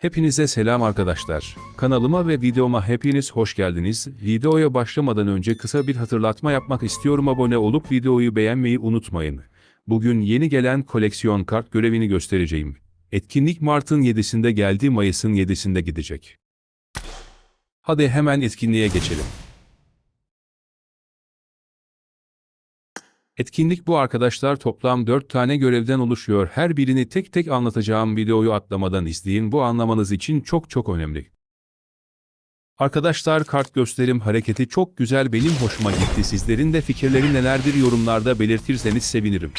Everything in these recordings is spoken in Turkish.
Hepinize selam arkadaşlar. Kanalıma ve videoma hepiniz hoş geldiniz. Videoya başlamadan önce kısa bir hatırlatma yapmak istiyorum. Abone olup videoyu beğenmeyi unutmayın. Bugün yeni gelen koleksiyon kart görevini göstereceğim. Etkinlik Mart'ın 7'sinde geldi, Mayıs'ın 7'sinde gidecek. Hadi hemen etkinliğe geçelim. Etkinlik bu arkadaşlar toplam 4 tane görevden oluşuyor. Her birini tek tek anlatacağım videoyu atlamadan izleyin. Bu anlamanız için çok çok önemli. Arkadaşlar kart gösterim hareketi çok güzel benim hoşuma gitti. Sizlerin de fikirleri nelerdir yorumlarda belirtirseniz sevinirim.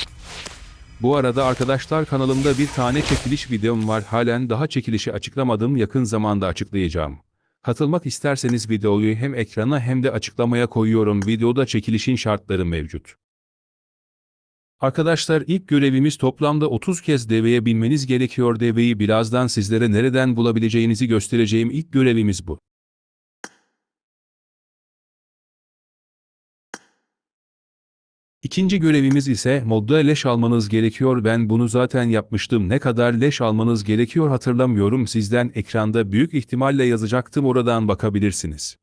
Bu arada arkadaşlar kanalımda bir tane çekiliş videom var. Halen daha çekilişi açıklamadım. Yakın zamanda açıklayacağım. Katılmak isterseniz videoyu hem ekrana hem de açıklamaya koyuyorum. Videoda çekilişin şartları mevcut. Arkadaşlar ilk görevimiz toplamda 30 kez deveye binmeniz gerekiyor. Deveyi birazdan sizlere nereden bulabileceğinizi göstereceğim ilk görevimiz bu. İkinci görevimiz ise modda leş almanız gerekiyor. Ben bunu zaten yapmıştım. Ne kadar leş almanız gerekiyor hatırlamıyorum. Sizden ekranda büyük ihtimalle yazacaktım oradan bakabilirsiniz.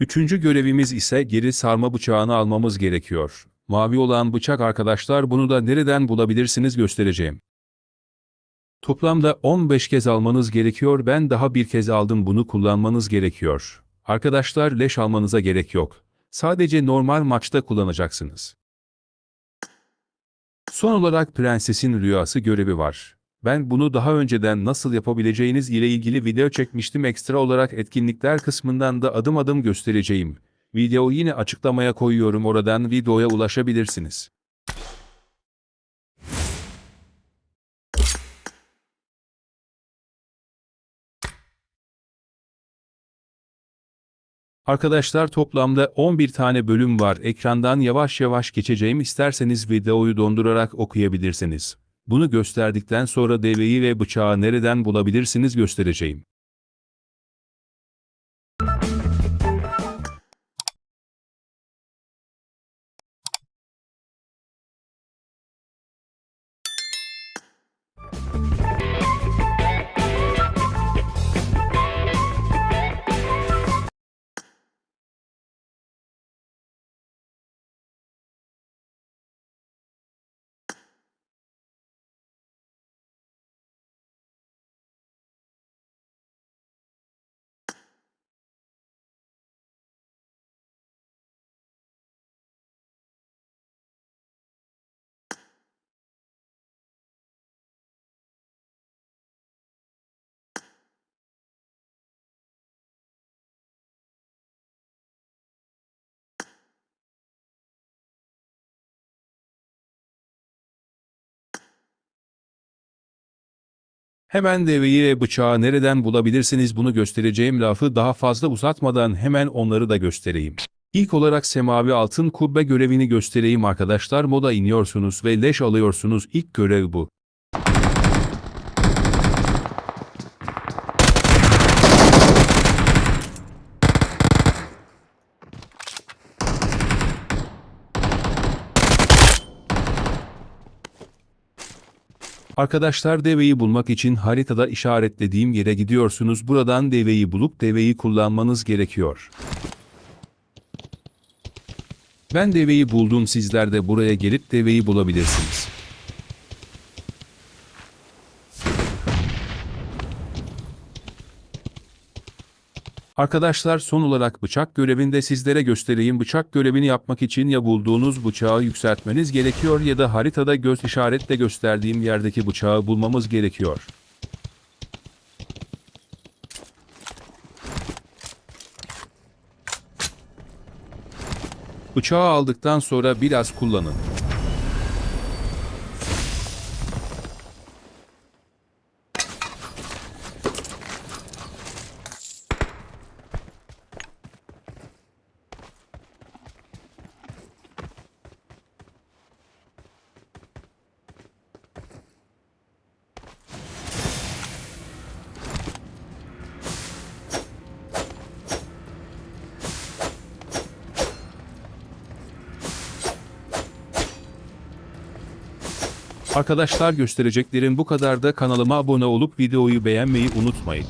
Üçüncü görevimiz ise geri sarma bıçağını almamız gerekiyor. Mavi olan bıçak arkadaşlar bunu da nereden bulabilirsiniz göstereceğim. Toplamda 15 kez almanız gerekiyor. Ben daha bir kez aldım bunu kullanmanız gerekiyor. Arkadaşlar leş almanıza gerek yok. Sadece normal maçta kullanacaksınız. Son olarak prensesin rüyası görevi var. Ben bunu daha önceden nasıl yapabileceğiniz ile ilgili video çekmiştim. Ekstra olarak etkinlikler kısmından da adım adım göstereceğim. Videoyu yine açıklamaya koyuyorum oradan videoya ulaşabilirsiniz. Arkadaşlar toplamda 11 tane bölüm var. Ekrandan yavaş yavaş geçeceğim. İsterseniz videoyu dondurarak okuyabilirsiniz. Bunu gösterdikten sonra deveyi ve bıçağı nereden bulabilirsiniz göstereceğim. Hemen deveyi ve bıçağı nereden bulabilirsiniz bunu göstereceğim lafı daha fazla uzatmadan hemen onları da göstereyim. İlk olarak semavi altın kubbe görevini göstereyim arkadaşlar moda iniyorsunuz ve leş alıyorsunuz ilk görev bu. Arkadaşlar deveyi bulmak için haritada işaretlediğim yere gidiyorsunuz. Buradan deveyi bulup deveyi kullanmanız gerekiyor. Ben deveyi buldum sizler de buraya gelip deveyi bulabilirsiniz. Arkadaşlar son olarak bıçak görevinde sizlere göstereyim. Bıçak görevini yapmak için ya bulduğunuz bıçağı yükseltmeniz gerekiyor ya da haritada göz işaretle gösterdiğim yerdeki bıçağı bulmamız gerekiyor. Bıçağı aldıktan sonra biraz kullanın. Arkadaşlar göstereceklerim bu kadar da kanalıma abone olup videoyu beğenmeyi unutmayın.